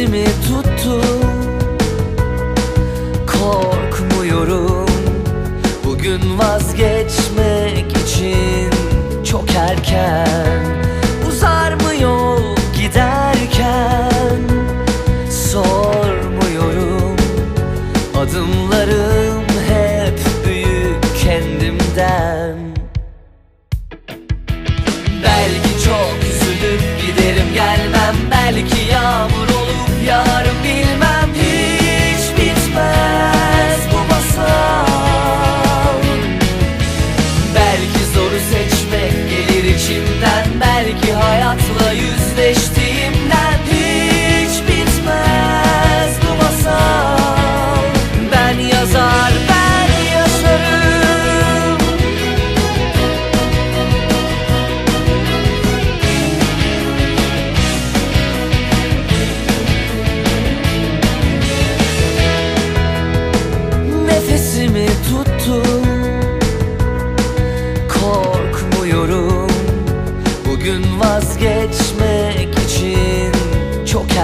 nefesimi tuttu Korkmuyorum. Bugün vazgeçmek için Çok erken. Uzar mı yol giderken? Sormuyorum. Adımlarım hep büyük kendimden. Belki çok üzülüp giderim gelmem. Belki ya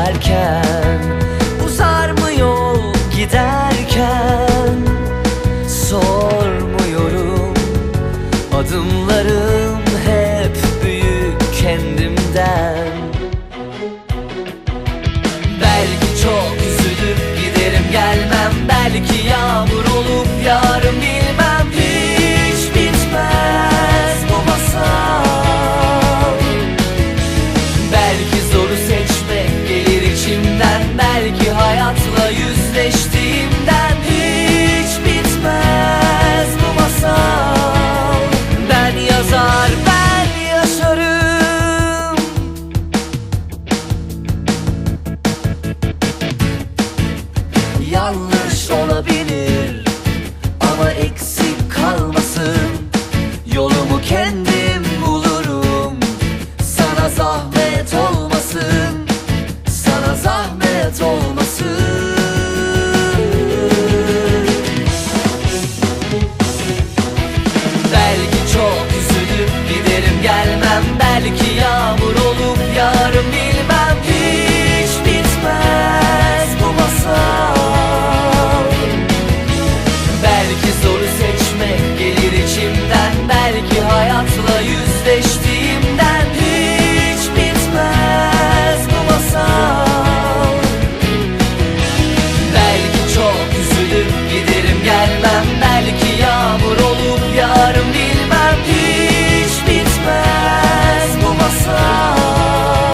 giderken Uzar mı yol giderken? Sormuyorum Adımlarım hep büyük kendimden. Belki çok üzülüp giderim gelmem. Belki yarım değil